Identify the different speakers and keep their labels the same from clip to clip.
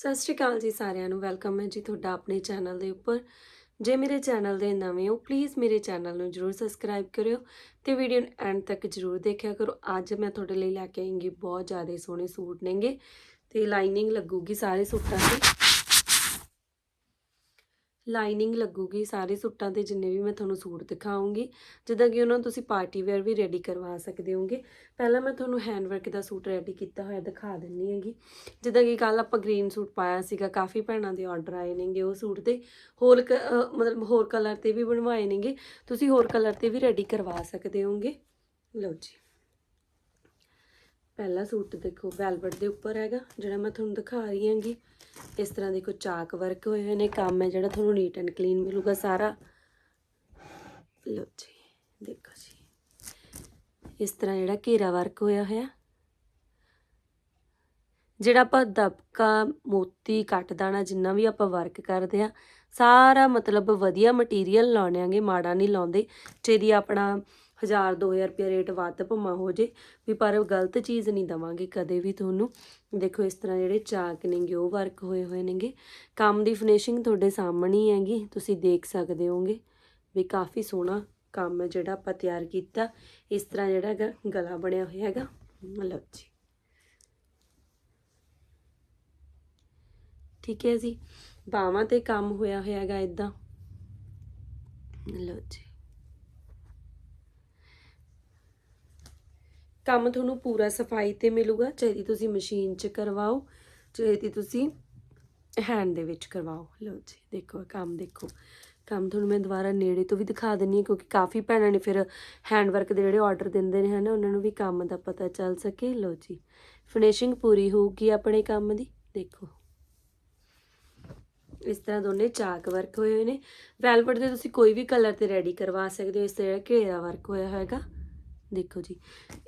Speaker 1: ਸਤਿ ਸ਼੍ਰੀ ਅਕਾਲ ਜੀ ਸਾਰਿਆਂ ਨੂੰ, ਵੈਲਕਮ ਹੈ ਜੀ ਤੁਹਾਡਾ ਆਪਣੇ ਚੈਨਲ ਦੇ ਉੱਪਰ। ਜੇ ਮੇਰੇ ਚੈਨਲ ਦੇ ਨਵੇਂ ਹੋ ਪਲੀਜ਼ ਮੇਰੇ ਚੈਨਲ ਨੂੰ ਜਰੂਰ ਸਬਸਕ੍ਰਾਈਬ ਕਰਿਓ ਤੇ ਵੀਡੀਓ ਨੂੰ ਐਂਡ ਤੱਕ ਜਰੂਰ ਦੇਖਿਆ ਕਰੋ। ਅੱਜ ਮੈਂ ਤੁਹਾਡੇ ਲਈ ਲੈ ਕੇ ਆਈਂਗੀ ਬਹੁਤ ਜ਼ਿਆਦਾ ਸੋਹਣੇ ਸੂਟ ਨੇਗੇ ਤੇ ਲਾਈਨਿੰਗ ਲੱਗੂਗੀ ਸਾਰੇ ਸੂਟਾਂ ਤੇ। ਲਾਈਨਿੰਗ ਲੱਗੂਗੀ ਸਾਰੇ ਸੂਟਾਂ ਤੇ ਜਿੰਨੇ ਵੀ ਮੈਂ ਤੁਹਾਨੂੰ ਸੂਟ ਦਿਖਾਉਂਗੀ, ਜਿੱਦਾਂ ਕਿ ਉਹਨਾਂ ਨੂੰ ਤੁਸੀਂ ਪਾਰਟੀ ਵੇਅਰ ਵੀ ਰੈਡੀ ਕਰਵਾ ਸਕਦੇ ਹੋਗੇ। ਪਹਿਲਾਂ ਮੈਂ ਤੁਹਾਨੂੰ ਹੈਂਡ ਵਰਕ ਦਾ ਸੂਟ ਰੈਡੀ ਕੀਤਾ ਹੋਇਆ ਦਿਖਾ ਦਿੰਨੀ ਹੈਗੀ। ਜਿੱਦਾਂ ਕਿ ਕੱਲ ਆਪਾਂ ਗ੍ਰੀਨ ਸੂਟ ਪਾਇਆ ਸੀਗਾ, ਕਾਫੀ ਭੈਣਾਂ ਦੇ ਆਰਡਰ ਆਏ ਨੇਗੇ ਉਹ ਸੂਟ ਤੇ। ਹੋਰ ਕ- ਮਤਲਬ ਹੋਰ ਕਲਰ ਤੇ ਵੀ ਬਣਵਾਏ ਨੇਗੇ। ਤੁਸੀਂ ਹੋਰ ਕਲਰ ਤੇ ਵੀ ਰੈਡੀ ਕਰਵਾ ਸਕਦੇ ਹੋਗੇ। ਲਓ ਜੀ। ਪਹਿਲਾ ਸੂਟ ਦੇਖੋ ਵੈਲਵਟ ਦੇ ਉੱਪਰ ਹੈਗਾ, ਜਿਹੜਾ ਮੈਂ ਤੁਹਾਨੂੰ ਦਿਖਾ ਰਹੀ ਹਾਂਗੀ। ਇਸ ਤਰ੍ਹਾਂ ਦੇਖੋ, ਚਾਕ ਵਰਕ ਹੋਏ ਹੋਏ ਨੇ, ਕੰਮ ਹੈ ਜਿਹੜਾ ਤੁਹਾਨੂੰ ਨੀਟ ਐਂਡ ਕਲੀਨ ਮਿਲੂਗਾ ਸਾਰਾ। ਲਓ ਜੀ, ਦੇਖੋ ਜੀ। ਇਸ ਤਰ੍ਹਾਂ ਜਿਹੜਾ ਘੇਰਾ ਵਰਕ ਹੋਇਆ ਹੋਇਆ। ਜਿਹੜਾ ਆਪਾਂ ਦਬਕਾ, ਮੋਤੀ ਕੱਟ ਦਾਣਾ ਜਿੰਨਾ ਵੀ ਆਪਾਂ ਵਰਕ ਕਰਦੇ ਆ ਸਾਰਾ ਮਤਲਬ ਵਧੀਆ ਮਟੀਰੀਅਲ ਲਾਉਣੇ ਆਂਗੇ ਮਾੜਾ ਨਹੀਂ ਲਾਉਂਦੇ। ਜਿਹਦੀ ਆਪਣਾ 1000 2000 ਰੁਪਏ ਰੇਟ ਵੱਧ ਭਮਾ ਹੋ ਜੇ। ਵੀ ਪਰ ਗਲਤ ਚੀਜ਼ ਨਹੀਂ ਦਵਾਂਗੇ ਕਦੇ ਵੀ ਤੁਹਾਨੂੰ। ਦੇਖੋ, ਇਸ ਤਰ੍ਹਾਂ ਜਿਹੜੇ ਚਾਕ ਨੇਗੇ, ਉਹ ਵਰਕ ਹੋਏ ਹੋਏ ਨੇਗੇ। ਕੰਮ ਦੀ ਫਿਨਿਸ਼ਿੰਗ ਤੁਹਾਡੇ ਸਾਹਮਣੇ ਹੀ ਹੈਗੀ, ਤੁਸੀਂ ਦੇਖ ਸਕਦੇ ਹੋਗੇ ਵੀ ਕਾਫੀ ਸੋਹਣਾ ਕੰਮ ਜਿਹੜਾ ਆਪਾਂ ਤਿਆਰ ਕੀਤਾ। ਇਸ ਤਰ੍ਹਾਂ ਜਿਹੜਾ ਹੈਗਾ, ਗਲਾ ਬਣਿਆ ਹੋਇਆ ਹੈਗਾ। ਲਓ ਜੀ। ਠੀਕ ਹੈ ਜੀ। ਬਾਹਾਂ ਤੇ ਕੰਮ ਹੋਇਆ ਹੋਇਆ ਹੈਗਾ ਇਦਾਂ ਲਓ ਜੀ। ਕੰਮ ਤੁਹਾਨੂੰ ਪੂਰਾ ਸਫ਼ਾਈ ਤੇ ਮਿਲੂਗਾ, ਚਾਹੇ ਤੁਸੀਂ ਮਸ਼ੀਨ 'ਚ ਕਰਵਾਓ, ਚਾਹੇ ਤੁਸੀਂ ਹੈਂਡ ਦੇ ਵਿੱਚ ਕਰਵਾਓ। ਲਓ ਜੀ, ਦੇਖੋ ਕੰਮ ਦੇਖੋ। ਕੰਮ ਤੁਹਾਨੂੰ ਮੈਂ ਦੁਬਾਰਾ ਨੇੜੇ ਤੋਂ ਵੀ ਦਿਖਾ ਦਿੰਨੀ ਹਾਂ, ਕਿਉਂਕਿ ਕਾਫੀ ਭੈਣਾਂ ਨੇ ਫਿਰ ਹੈਂਡ ਵਰਕ ਦੇ ਜਿਹੜੇ ਆਰਡਰ ਦਿੰਦੇ ਨੇ, ਹਨਾ, ਉਹਨਾਂ ਨੂੰ ਵੀ ਕੰਮ ਦਾ ਪਤਾ ਚੱਲ ਸਕੇ। ਲਓ ਜੀ ਫਿਨਿਸ਼ਿੰਗ ਪੂਰੀ ਹੋਊਗੀ ਆਪਣੇ ਕੰਮ ਦੀ। ਦੇਖੋ। ਇਸ ਤਰ੍ਹਾਂ ਦੋਨੇ ਚਾਕ ਵਰਕ ਹੋਏ ਹੋਏ ਨੇ। ਵੈਲਵਟ ਦੇ ਤੁਸੀਂ ਕੋਈ ਵੀ ਕਲਰ ਤੇ ਰੈਡੀ ਕਰਵਾ ਸਕਦੇ ਹੋ, ਇਸ ਤਰ੍ਹਾਂ ਘੇਰਾ ਵਰਕ ਹੋਇਆ ਹੋਏਗਾ। ਦੇਖੋ ਜੀ।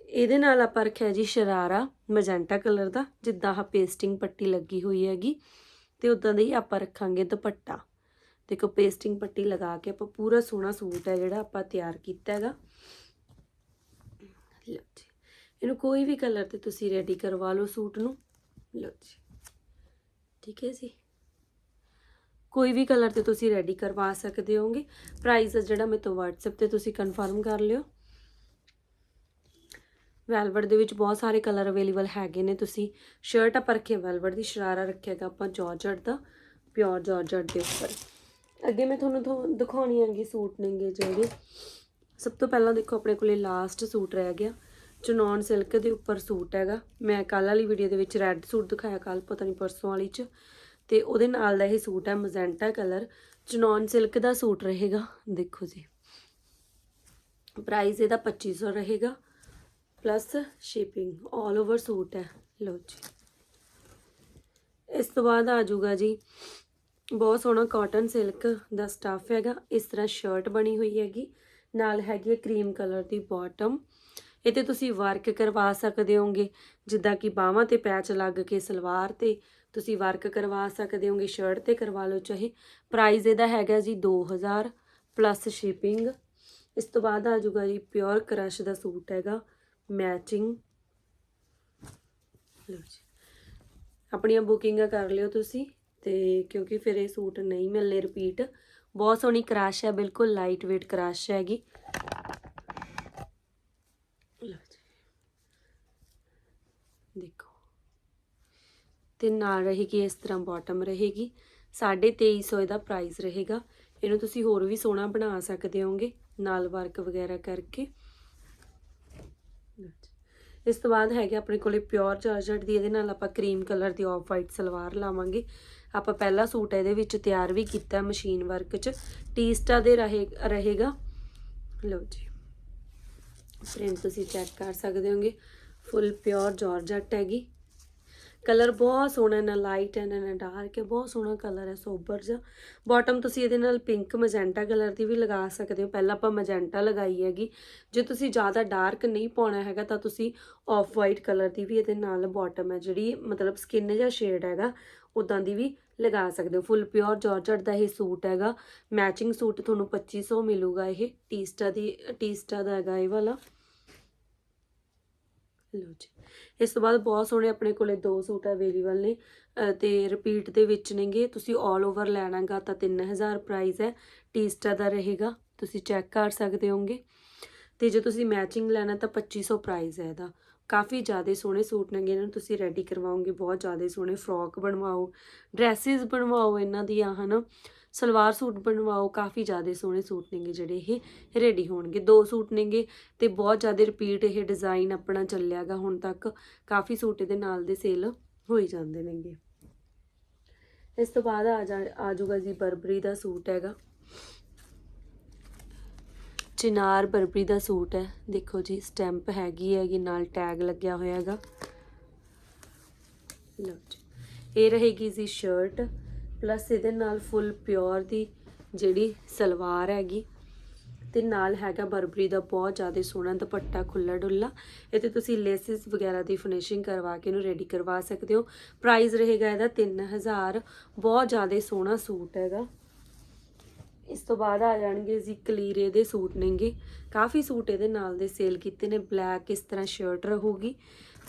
Speaker 1: ਇਹਦੇ ਨਾਲ ਆਪਾਂ ਰੱਖਿਆ ਜੀ ਸ਼ਰਾਰਾ, ਮੈਜੈਂਟਾ ਕਲਰ ਦਾ, ਜਿੱਦਾਂ ਆਹ ਪੇਸਟਿੰਗ ਪੱਟੀ ਲੱਗੀ ਹੋਈ ਹੈਗੀ, ਤੇ ਉਦਾਂ ਦੇ ਹੀ ਆਪਾਂ ਰੱਖਾਂਗੇ ਦੁਪੱਟਾ। ਦੇਖੋ, ਪੇਸਟਿੰਗ ਪੱਟੀ ਲਗਾ ਕੇ ਆਪਾਂ ਪੂਰਾ ਸੋਹਣਾ ਸੂਟ ਹੈ ਜਿਹੜਾ ਆਪਾਂ ਤਿਆਰ ਕੀਤਾ ਹੈਗਾ। ਲਓ ਜੀ। ਇਹਨੂੰ ਕੋਈ ਵੀ ਕਲਰ ਤੇ ਤੁਸੀਂ ਰੈਡੀ ਕਰਵਾ ਲਓ ਸੂਟ ਨੂੰ। ਲਓ ਜੀ। ਠੀਕ ਹੈ ਜੀ। ਕੋਈ ਵੀ ਕਲਰ ਤੇ ਤੁਸੀਂ ਰੈਡੀ ਕਰਵਾ ਸਕਦੇ ਹੋਗੇ। ਪ੍ਰਾਈਸ ਜਿਹੜਾ ਮੇਰੇ ਤੋਂ WhatsApp ਤੇ ਤੁਸੀਂ ਕਨਫਰਮ ਕਰ ਲਿਓ। ਵੈਲਵਟ ਦੇ ਵਿੱਚ ਬਹੁਤ ਸਾਰੇ ਕਲਰ ਅਵੇਲੇਬਲ ਹੈਗੇ ਨੇ। ਤੁਸੀਂ ਸ਼ਰਟ ਆਪਾਂ ਰੱਖਿਆ ਵੈਲਵਟ ਦੀ ਸ਼ਰਾਰਾ ਰੱਖਿਆਗਾ ਆਪਾਂ ਜਾਰਜਟ ਦਾ ਪਿਓਰ ਜਾਰਜਟ ਦੇ ਉੱਪਰ। ਅੱਗੇ ਮੈਂ ਤੁਹਾਨੂੰ ਥੋ- ਦਿਖਾਉਣੀ ਹੈਗੀ ਸੂਟ ਨੇਗੇ ਜਿਹੜੇ। ਸਭ ਤੋਂ ਪਹਿਲਾਂ ਦੇਖੋ ਆਪਣੇ ਕੋਲੇ ਲਾਸਟ ਸੂਟ ਰਹਿ ਗਿਆ। ਚਨੌਨ ਸਿਲਕ ਦੇ ਉੱਪਰ ਸੂਟ ਹੈਗਾ। ਮੈਂ ਕੱਲ ਵਾਲੀ ਵੀਡੀਓ ਦੇ ਵਿੱਚ ਰੈੱਡ ਸੂਟ ਦਿਖਾਇਆ ਕੱਲ ਪਤਾ ਨਹੀਂ ਪਰਸੋਂ ਵਾਲੀ ਚ। ਤੇ ਉਹਦੇ ਨਾਲ ਦਾ ਇਹ ਸੂਟ ਹੈ ਮਜ਼ੈਂਟਾ ਕਲਰ ਚਨੌਨ ਸਿਲਕ ਦਾ ਸੂਟ ਰਹੇਗਾ, ਦੇਖੋ ਜੀ। ਪ੍ਰਾਈਸ ਇਹਦਾ 2500 ਰਹੇਗਾ। ਪਲੱਸ ਸ਼ਿਪਿੰਗ 올 ਓਵਰ ਸੂਟ ਹੈ। ਲਓ ਜੀ। ਇਸ ਤੋਂ ਬਾਅਦ ਆ ਜਾਊਗਾ ਜੀ। ਬਹੁਤ ਸੋਹਣਾ ਕਾਟਨ ਸਿਲਕ ਦਾ ਸਟੱਫ ਹੈਗਾ। ਇਸ ਤਰ੍ਹਾਂ ਸ਼ਰਟ ਬਣੀ ਹੋਈ ਹੈਗੀ। ਨਾਲ ਹੈਗੀ ਹੈ ਕਰੀਮ ਕਲਰ ਦੀ ਬਾਟਮ ਇਹ ਤੇ ਤੁਸੀਂ ਵਰਕ ਕਰਵਾ ਸਕਦੇ ਹੋਗੇ। ਜਿੱਦਾਂ ਕਿ ਬਾਹਾਂ ਤੇ ਪੈਚ ਲੱਗ ਕੇ ਸਲਵਾਰ ਤੇ ਤੁਸੀਂ ਵਰਕ ਕਰਵਾ ਸਕਦੇ ਹੋਗੇ। ਸ਼ਰਟ ਤੇ ਕਰਵਾ ਲਓ ਚਾਹੇ। ਪ੍ਰਾਈਸ ਇਹਦਾ ਹੈਗਾ ਜੀ 2000 ਪਲੱਸ ਸ਼ਿਪਿੰਗ ਇਸ ਤੋਂ ਬਾਅਦ ਆ ਜਾਊਗਾ ਜੀ ਪਿਓਰ ਕਰਸ਼ ਦਾ ਸੂਟ ਹੈਗਾ। ਮੈਚਿੰਗ ਲਓ ਜੀ। ਆਪਣੀਆਂ ਬੁਕਿੰਗਾਂ ਕਰ ਲਿਓ ਤੁਸੀਂ, ਤੇ ਕਿਉਂਕਿ ਫਿਰ ਇਹ ਸੂਟ ਨਹੀਂ ਮਿਲਨੇ ਰਿਪੀਟ ਬਹੁਤ ਸੋਹਣੀ ਕਰਾਸ਼ ਹੈ, ਬਿਲਕੁਲ ਲਾਈਟ weight ਕਰਾਸ਼ ਹੈਗੀ। ਲਓ ਜੀ। ਦੇਖੋ। ਤੇ ਨਾਲ ਰਹੇਗੀ, ਇਸ ਤਰ੍ਹਾਂ ਬਾਟਮ ਰਹੇਗੀ। 2350 ਇਹਦਾ ਪ੍ਰਾਈਸ ਰਹੇਗਾ। ਇਹਨੂੰ ਤੁਸੀਂ ਹੋਰ ਵੀ ਸੋਹਣਾ ਬਣਾ ਸਕਦੇ ਹੋਗੇ, ਨਾਲ ਵਰਕ ਵਗੈਰਾ ਕਰਕੇ। ਇਸ ਤੋਂ ਬਾਅਦ ਹੈਗੇ ਆਪਣੇ ਕੋਲੇ ਪਿਓਰ ਜਾਰਜਟ ਦੀ, ਇਹਦੇ ਨਾਲ ਆਪਾਂ ਕਰੀਮ ਕਲਰ ਦੀ ਆਫ ਵਾਈਟ ਸਲਵਾਰ ਲਾਵਾਂਗੇ। ਆਪਾਂ ਪਹਿਲਾ ਸੂਟ ਇਹਦੇ ਵਿੱਚ ਤਿਆਰ ਵੀ ਕੀਤਾ ਮਸ਼ੀਨ ਵਰਕ 'ਚ। ਟੀਸਟਾ ਦੇ ਰਹੇ, ਰਹੇਗਾ। ਲਓ ਜੀ। ਪ੍ਰਿੰਟ ਤੁਸੀਂ ਚੈੱਕ ਕਰ ਸਕਦੇ ਹੋਗੇ। ਫੁੱਲ ਪਿਓਰ ਜਾਰਜਟ ਹੈਗੀ ਕਲਰ ਬਹੁਤ ਸੋਹਣਾ ਨਾ ਲਾਈਟ ਹੈ ਨਾ ਡਾਰਕ ਹੈ, ਬਹੁਤ ਸੋਹਣਾ ਕਲਰ ਹੈ ਸੋਬਰ ਜਿਹਾ। ਬਾਟਮ ਤੁਸੀਂ ਇਹਦੇ ਨਾਲ ਪਿੰਕ ਮੈਜੈਂਟਾ ਕਲਰ ਦੀ ਵੀ ਲਗਾ ਸਕਦੇ ਹੋ। ਪਹਿਲਾਂ ਆਪਾਂ ਮੈਜੈਂਟਾ ਲਗਾਈ ਹੈਗੀ। ਜੇ ਤੁਸੀਂ ਜ਼ਿਆਦਾ ਡਾਰਕ ਨਹੀਂ ਪਾਉਣਾ ਹੈਗਾ ਤਾਂ ਤੁਸੀਂ ਆਫ ਵਾਈਟ ਕਲਰ ਦੀ ਵੀ ਇਹਦੇ ਨਾਲ ਬਾਟਮ ਹੈ। ਜਿਹੜੀ ਮਤਲਬ ਸਕਿਨ ਜਾਂ ਸ਼ੇਡ ਹੈਗਾ ਉਦਾਂ ਦੀ ਵੀ ਲਗਾ ਸਕਦੇ ਹੋ। ਫੁੱਲ ਪਿਓਰ ਜਾਰਜਟ ਦਾ ਇਹ ਸੂਟ ਹੈਗਾ। ਮੈਚਿੰਗ ਸੂਟ ਤੁਹਾਨੂੰ 2500 ਮਿਲੂਗਾ ਇਹ। ਟੀਸਟਾ ਦੀ ਟੀਸਟਾ ਦਾ ਹੈਗਾ ਇਹ ਵਾਲਾ। ਲਓ ਜੀ। ਇਸ ਤੋਂ ਬਾਅਦ ਬਹੁਤ ਸੋਹਣੇ ਆਪਣੇ ਕੋਲੇ ਦੋ ਸੂਟ ਅਵੇਲੇਬਲ ਨੇ ਅ, ਤੇ ਰਿਪੀਟ ਦੇ ਵਿੱਚ ਨੇਗੇ। ਤੁਸੀਂ 올 ਓਵਰ ਲੈਣਾਗਾ ਤਾਂ 3000 ਪ੍ਰਾਈਸ ਹੈ। ਟੀਸਟਾ ਦਾ ਰਹੇਗਾ। ਤੁਸੀਂ ਚੈੱਕ ਕਰ ਸਕਦੇ ਹੋਗੇ ਤੇ ਜੇ ਤੁਸੀਂ ਮੈਚਿੰਗ ਲੈਣਾ ਤਾਂ 2500 ਪ੍ਰਾਈਸ ਹੈ ਇਹਦਾ। ਕਾਫੀ ਜ਼ਿਆਦਾ ਸੋਹਣੇ ਸੂਟ ਨੇਗੇ ਇਹਨਾਂ ਨੂੰ। ਤੁਸੀਂ ਰੈਡੀ ਕਰਵਾਓਗੇ। ਬਹੁਤ ਜ਼ਿਆਦਾ ਸੋਹਣੇ ਫਰੋਕ ਬਣਵਾਓ। ਡਰੈਸਿਸ ਬਣਵਾਓ ਇਹਨਾਂ ਦੀਆਂ ਹਨਾ। ਸਲਵਾਰ ਸੂਟ ਬਣਵਾਓ, ਕਾਫੀ ਜ਼ਿਆਦਾ ਸੋਹਣੇ ਸੂਟ ਨੇਗੇ ਜਿਹੜੇ ਇਹ ਰੈਡੀ ਹੋਣਗੇ। ਦੋ ਸੂਟ ਨੇਗੇ ਤੇ ਬਹੁਤ ਜ਼ਿਆਦਾ ਰਿਪੀਟ ਇਹ ਡਿਜ਼ਾਈਨ ਆਪਣਾ ਚੱਲਿਆਗਾ, ਹੁਣ ਤੱਕ ਕਾਫੀ ਸੂਟ ਇਹਦੇ ਨਾਲ ਦੇ ਸੇਲ ਹੋਈ ਜਾਂਦੇ ਨੇਗੇ। ਇਸ ਤੋਂ ਬਾਅਦ ਆ ਜਾ, ਆ ਜਾਊਗਾ ਜੀ ਬਰਬਰੀ ਦਾ ਸੂਟ ਹੈਗਾ। ਚਿਨਾਰ ਬਰਬਰੀ ਦਾ ਸੂਟ ਹੈ। ਦੇਖੋ ਜੀ, ਸਟੈਂਪ ਹੈਗੀ ਹੈਗੀ ਨਾਲ ਟੈਗ ਲੱਗਿਆ ਹੋਇਆ ਹੈਗਾ। ਲਓ ਜੀ, ਇਹ ਰਹੇਗੀ ਜੀ ਸ਼ਰਟ ਪਲੱਸ ਇਹਦੇ ਨਾਲ ਫੁੱਲ ਪਿਓਰ ਦੀ ਜਿਹੜੀ ਸਲਵਾਰ ਹੈਗੀ ਤੇ ਨਾਲ ਹੈਗਾ ਬਰਬਰੀ ਦਾ ਬਹੁਤ ਜ਼ਿਆਦਾ ਸੋਹਣਾ ਦੁਪੱਟਾ ਖੁੱਲਾ ਡੁੱਲਾ ਇਹ ਤੇ ਤੁਸੀਂ ਲੇਸਿਸ ਵਗੈਰਾ ਦੀ ਫਿਨਿਸ਼ਿੰਗ ਕਰਵਾ ਕੇ ਇਹਨੂੰ ਰੈਡੀ ਕਰਵਾ ਸਕਦੇ ਹੋ। ਪ੍ਰਾਈਸ ਰਹੇਗਾ ਇਹਦਾ 3000 ਬਹੁਤ ਜ਼ਿਆਦਾ ਸੋਹਣਾ ਸੂਟ ਹੈਗਾ। ਇਸ ਤੋਂ ਬਾਅਦ ਆ ਜਾਣਗੇ ਜੀ ਕਲੀਰੇ ਦੇ ਸੂਟ ਨੇਗੇ। ਕਾਫੀ ਸੂਟ ਇਹਦੇ ਨਾਲ ਦੇ ਸੇਲ ਕੀਤੇ ਨੇ। ਬਲੈਕ ਇਸ ਤਰ੍ਹਾਂ ਸ਼ਰਟ ਰਹੂਗੀ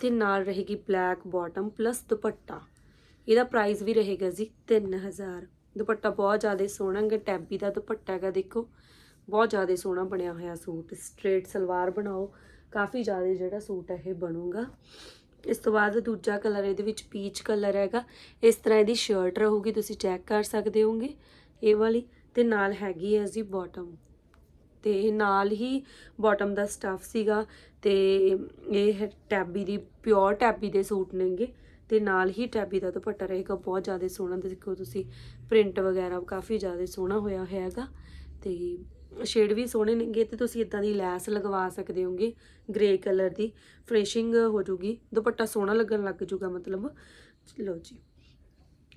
Speaker 1: ਤੇ ਨਾਲ ਰਹੇਗੀ ਬਲੈਕ ਬਾਟਮ ਪਲੱਸ ਦੁਪੱਟਾ। ਇਹਦਾ ਪ੍ਰਾਈਸ ਵੀ ਰਹੇਗਾ ਜੀ 3000 ਦੁਪੱਟਾ ਬਹੁਤ ਜ਼ਿਆਦਾ ਸੋਹਣਾ ਹੈ ਟੈਬੀ ਦਾ ਦੁਪੱਟਾ ਹੈਗਾ, ਦੇਖੋ। ਬਹੁਤ ਜ਼ਿਆਦਾ ਸੋਹਣਾ ਬਣਿਆ ਹੋਇਆ ਸੂਟ ਸਟ੍ਰੇਟ ਸਲਵਾਰ ਬਣਾਓ। ਕਾਫੀ ਜ਼ਿਆਦਾ ਜਿਹੜਾ ਸੂਟ ਹੈ, ਇਹ ਬਣੂਗਾ। ਇਸ ਤੋਂ ਬਾਅਦ ਦੂਜਾ ਕਲਰ ਇਹਦੇ ਵਿੱਚ ਪੀਚ ਕਲਰ ਹੈਗਾ। ਇਸ ਤਰ੍ਹਾਂ ਇਹਦੀ ਸ਼ਰਟ ਰਹੂਗੀ, ਤੁਸੀਂ ਚੈੱਕ ਕਰ ਸਕਦੇ ਹੋਗੇ ਇਹ ਵਾਲੀ ਤੇ ਨਾਲ ਹੈਗੀ ਹੈ ਜੀ ਬਾਟਮ ਤੇ ਨਾਲ ਹੀ ਬਾਟਮ ਦਾ ਸਟਫ ਸੀਗਾ ਤੇ ਇਹ ਟੈਬੀ ਦੀ ਪਿਓਰ ਟੈਬੀ ਦੇ ਸੂਟ ਨੇਗੇ। ਤੇ ਨਾਲ ਹੀ ਟੈਬੀ ਦਾ ਦੁਪੱਟਾ ਰਹੇਗਾ, ਬਹੁਤ ਜ਼ਿਆਦਾ ਸੋਹਣਾ ਦੇਖੋ ਤੁਸੀਂ। ਪ੍ਰਿੰਟ ਵਗੈਰਾ ਕਾਫੀ ਜ਼ਿਆਦਾ ਸੋਹਣਾ ਹੋਇਆ ਹੋਇਆ ਹੈਗਾ ਤੇ ਸ਼ੇਡ ਵੀ ਸੋਹਣੇ ਨੇਗੇ ਤੇ ਤੁਸੀਂ ਇਦਾਂ ਦੀ ਲੈਸ ਲਗਵਾ ਸਕਦੇ ਹੋਗੇ ਗ੍ਰੇ ਕਲਰ ਦੀ। ਫਿਨਿਸ਼ਿੰਗ ਹੋ ਜੂਗੀ। ਦੁਪੱਟਾ ਸੋਹਣਾ ਲੱਗਣ ਲੱਗ ਜੂਗਾ ਮਤਲਬ। ਲਓ ਜੀ।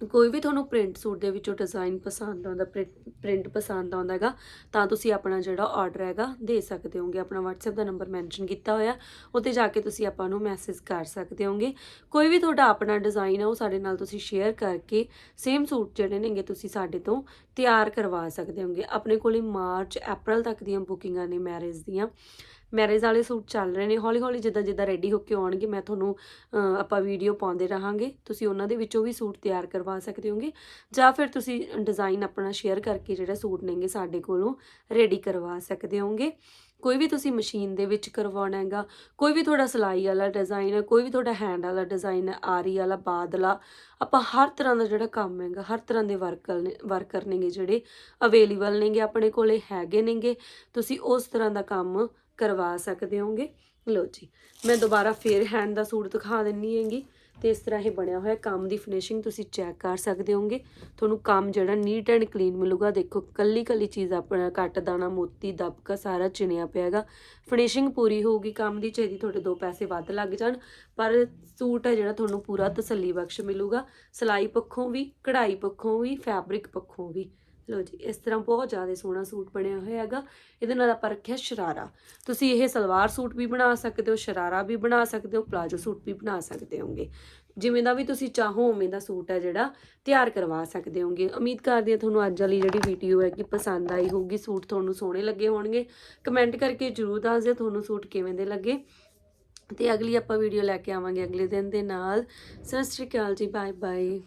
Speaker 1: ਕੋਈ ਵੀ ਤੁਹਾਨੂੰ ਪ੍ਰਿੰਟ ਸੂਟ ਦੇ ਵਿੱਚੋਂ ਡਿਜ਼ਾਈਨ ਪਸੰਦ ਆਉਂਦਾ ਪ੍ਰਿੰਟ ਪਸੰਦ ਆਉਂਦਾ ਹੈਗਾ, ਤਾਂ ਤੁਸੀਂ ਆਪਣਾ ਜਿਹੜਾ ਆਰਡਰ ਹੈਗਾ ਦੇ ਸਕਦੇ ਹੋਗੇ। ਆਪਣਾ WhatsApp ਦਾ ਨੰਬਰ ਮੈਂਸ਼ਨ ਕੀਤਾ ਹੋਇਆ ਉੱਤੇ ਜਾ ਕੇ ਤੁਸੀਂ ਆਪਾਂ ਨੂੰ ਮੈਸੇਜ ਕਰ ਸਕਦੇ ਹੋਗੇ। ਕੋਈ ਵੀ ਤੁਹਾਡਾ ਆਪਣਾ ਡਿਜ਼ਾਈਨ ਹੈ ਉਹ ਸਾਡੇ ਨਾਲ ਤੁਸੀਂ ਸ਼ੇਅਰ ਕਰਕੇ ਸੇਮ ਸੂਟ ਜਿਹੜੇ ਨੇਗੇ ਤੁਸੀਂ ਸਾਡੇ ਤੋਂ ਤਿਆਰ ਕਰਵਾ ਸਕਦੇ ਹੋਗੇ। ਆਪਣੇ ਕੋਲੇ ਮਾਰਚ, ਅਪ੍ਰੈਲ ਤੱਕ ਦੀਆਂ ਬੁਕਿੰਗਾਂ ਨੇ ਮੈਰਿਜ ਦੀਆਂ। ਮੈਰਿਜ ਵਾਲੇ ਸੂਟ ਚੱਲ ਰਹੇ ਨੇ, ਹੌਲੀ ਹੌਲੀ ਜਿੱਦਾਂ ਜਿੱਦਾਂ ਰੈਡੀ ਹੋ ਕੇ ਆਉਣਗੇ, ਮੈਂ ਤੁਹਾਨੂੰ ਆਪਾਂ ਵੀਡੀਓ ਪਾਉਂਦੇ ਰਹਾਂਗੇ। ਤੁਸੀਂ ਉਹਨਾਂ ਦੇ ਵਿੱਚੋਂ ਵੀ ਸੂਟ ਤਿਆਰ ਕਰਵਾ ਸਕਦੇ ਹੋਗੇ, ਜਾਂ ਫਿਰ ਤੁਸੀਂ ਡਿਜ਼ਾਈਨ ਆਪਣਾ ਸ਼ੇਅਰ ਕਰਕੇ ਜਿਹੜਾ ਸੂਟ ਨੇਗੇ ਸਾਡੇ ਕੋਲੋਂ ਰੈਡੀ ਕਰਵਾ ਸਕਦੇ ਹੋਗੇ। ਕੋਈ ਵੀ ਤੁਸੀਂ ਮਸ਼ੀਨ ਦੇ ਵਿੱਚ ਕਰਵਾਉਣਾ ਹੈਗਾ, ਕੋਈ ਵੀ ਤੁਹਾਡਾ ਸਿਲਾਈ ਵਾਲਾ ਡਿਜ਼ਾਈਨ ਹੈ, ਕੋਈ ਵੀ ਤੁਹਾਡਾ ਹੈਂਡ ਵਾਲਾ ਡਿਜ਼ਾਈਨ ਹੈ, ਆਰੀ ਵਾਲਾ, ਬਾਦਲਾ, ਆਪਾਂ ਹਰ ਤਰ੍ਹਾਂ ਦਾ ਜਿਹੜਾ ਕੰਮ ਹੈਗਾ, ਹਰ ਤਰ੍ਹਾਂ ਦੇ ਵਰਕਰ ਨੇ ਵਰਕਰ ਨੇਗੇ ਜਿਹੜੇ ਅਵੇਲੇਬਲ ਨੇਗੇ, ਆਪਣੇ ਕੋਲੇ ਹੈਗੇ ਨੇਗੇ, ਤੁਸੀਂ ਉਸ ਤਰ੍ਹਾਂ ਦਾ ਕੰਮ ਕਰਵਾ ਸਕਦੇ ਹੋਗੇ ਲਓ ਜੀ, ਮੈਂ ਦੁਬਾਰਾ ਫੇਰ ਹੈਂਡ ਦਾ ਸੂਟ ਦਿਖਾ ਦਿੰਨੀ ਹੈਗੀ। ਤੇ ਇਸ ਤਰ੍ਹਾਂ ਇਹ ਬਣਿਆ ਹੋਇਆ ਕੰਮ ਦੀ ਫਿਨਿਸ਼ਿੰਗ ਤੁਸੀਂ ਚੈੱਕ ਕਰ ਸਕਦੇ ਹੋਗੇ ਤੁਹਾਨੂੰ ਕੰਮ ਜਿਹੜਾ ਨੀਟ ਐਂਡ ਕਲੀਨ ਮਿਲੂਗਾ। ਦੇਖੋ ਕੱਲੀ ਕੱਲੀ ਚੀਜ਼ ਆਪਣਾ ਕੱਟ ਦਾਣਾ, ਮੋਤੀ, ਦਬਕਾ ਸਾਰਾ ਚਿਣਿਆ ਪਿਆਗਾ ਫਿਨਿਸ਼ਿੰਗ ਪੂਰੀ ਹੋਊਗੀ ਕੰਮ ਦੀ ਚਾਹੀਦੀ ਤੁਹਾਡੇ ਦੋ ਪੈਸੇ ਵੱਧ ਲੱਗ ਜਾਣ। ਪਰ ਸੂਟ ਹੈ ਜਿਹੜਾ ਤੁਹਾਨੂੰ ਪੂਰਾ ਤਸੱਲੀ ਬਖਸ਼ ਮਿਲੂਗਾ। ਸਿਲਾਈ ਪੱਖੋਂ ਵੀ, ਕਢਾਈ ਪੱਖੋਂ ਵੀ ਫੈਬਰਿਕ ਪੱਖੋਂ ਵੀ। ਲੋ ਜੀ, ਇਸ ਤਰ੍ਹਾਂ ਬਹੁਤ ਜ਼ਿਆਦਾ ਸੋਹਣਾ ਸੂਟ ਬਣਿਆ ਹੋਇਆ ਹੈਗਾ। ਇਹਦੇ ਨਾਲ ਆਪਾਂ ਰੱਖਿਆ ਸ਼ਰਾਰਾ। ਤੁਸੀਂ ਇਹ ਸਲਵਾਰ ਸੂਟ ਵੀ ਬਣਾ ਸਕਦੇ ਹੋ, ਸ਼ਰਾਰਾ ਵੀ ਬਣਾ ਸਕਦੇ ਹੋ, ਪਲਾਜੋ ਸੂਟ ਵੀ ਬਣਾ ਸਕਦੇ ਹੋਗੇ ਜਿਵੇਂ ਦਾ ਵੀ ਤੁਸੀਂ ਚਾਹੋ, ਉਵੇਂ ਦਾ ਸੂਟ ਹੈ ਜਿਹੜਾ ਤਿਆਰ ਕਰਵਾ ਸਕਦੇ ਹੋਗੇ ਉਮੀਦ ਕਰਦੀ ਹਾਂ ਤੁਹਾਨੂੰ ਅੱਜ ਵਾਲੀ ਜਿਹੜੀ ਵੀਡੀਓ ਹੈ ਕਿ ਪਸੰਦ ਆਈ ਹੋਊਗੀ। ਸੂਟ ਤੁਹਾਨੂੰ ਸੋਹਣੇ ਲੱਗੇ ਹੋਣਗੇ। ਕਮੈਂਟ ਕਰਕੇ ਜਰੂਰ ਦੱਸ ਦਿਓ ਤੁਹਾਨੂੰ ਸੂਟ ਕਿਵੇਂ ਦੇ ਲੱਗੇ। ਤੇ ਅਗਲੀ ਆਪਾਂ ਵੀਡੀਓ ਲੈ ਕੇ ਆਵਾਂਗੇ ਅਗਲੇ ਦਿਨ ਦੇ ਨਾਲ। ਸਤਿ ਸ਼੍ਰੀ ਅਕਾਲ ਜੀ ਬਾਏ ਬਾਏ